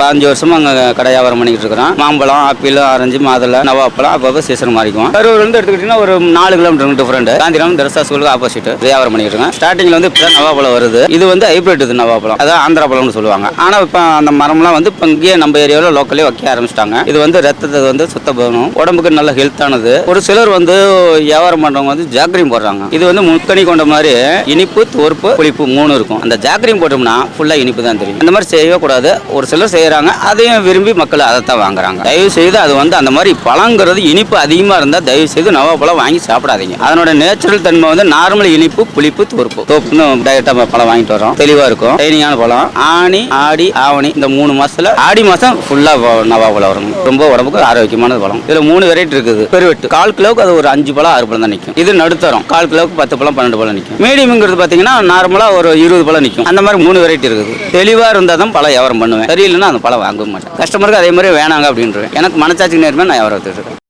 பாஞ்சு வருஷமா அங்கே கடை வியாபாரம் பண்ணிக்கிட்டு இருக்கிறோம். மாம்பழம் ஆப்பிள் ஆரஞ்சு மாதுளை நவாப்பழம் அப்பப்போ சீசன் மாறிக்கும் கரூர் வந்து எடுத்துக்கிட்டிங்கன்னா ஒரு நாலு கிலோமீட்டர் டிஃப்ரெண்ட் காந்திரம் தர்சா ஸ்கூலுக்கு ஆப்போசிட் வியாபாரம் பண்ணிக்கிட்டு இருக்கேன் ஸ்டார்டிங்ல வந்து இப்போ நவாப்பழம் வருது. இது வந்து ஹைபிரிட் இது நவாப்பழம். அதான் ஆந்திரா பழம்னு சொல்லுவாங்க. ஆனால் இப்போ அந்த மரம்லாம் வந்து இப்போ இங்கேயே நம்ம ஏரியாவில் லோக்கலே வைக்க ஆரம்பிச்சிட்டாங்க. இது வந்து ரத்தத்தை வந்து சுத்தம் பண்ணணும் உடம்புக்கு நல்ல ஹெல்த்தானது ஒரு சிலர் வந்து வியாபாரம் பண்றவங்க வந்து ஜாக்கிரியும் போடுறாங்க. இது வந்து முக்கணி கொண்ட மாதிரி இனிப்பு தோற்பு புளிப்பு மூணு இருக்கும். அந்த ஜாக்கிரியும் போட்டோம்னா ஃபுல்லாக இனிப்பு தான் தெரியும். அந்த மாதிரி செய்யவே கூடாது. ஒரு சிலர் செய்கிறாங்க அதையும் விரும்பி மக்கள் அதைத்தான் வாங்குறாங்க. தயவு செய்து அது வந்து அந்த மாதிரி பழங்கிறது இனிப்பு அதிகமாக இருந்தால் தயவு செய்து நவாப்பழம் வாங்கி சாப்பிடாதீங்க. அதனோட நேச்சுரல் தன்மை வந்து நார்மல் இனிப்பு புளிப்பு தோற்பு தோப்புன்னு டைரெக்டாக பழம் வாங்கிட்டு வரோம் தெளிவாக இருக்கும். டைனிங்கான பழம் ஆனி ஆடி ஆவணி இந்த மூணு மாசத்துல ஆடி மாசம் ஃபுல்லாக நவாப்பழம் வரும் ரொம்ப உடம்புக்கு ஆரோக்கியமான பழம். இதுல மூணு வெரைட்டி இருக்குது. பெருவெட்டு. கால் கிலோவுக்கு அது ஒரு அஞ்சு பழம் ஆறு பழம் தான் நிற்கும் இது நடுத்தரம். கால் கிலோவுக்கு பத்து பழம் பன்னெண்டு பழம் நிற்கும் மீடியம்ங்கிறது பார்த்தீங்கன்னா நார்மலாக ஒரு இருபது பழம் நிற்கும் அந்த மாதிரி மூணு வெரைட்டி இருக்குது. தெளிவாக இருந்தால் தான் பழம் வியாபாரம் பண்ணுவேன். சரியில்லைன்னா அந்த பழம் வாங்க மாட்டேன். கஸ்டமருக்கு அதே மாதிரி வேணாங்க அப்படின்றேன் எனக்கு மனசாட்சி நேர்மையாக நான் வியாபாரம்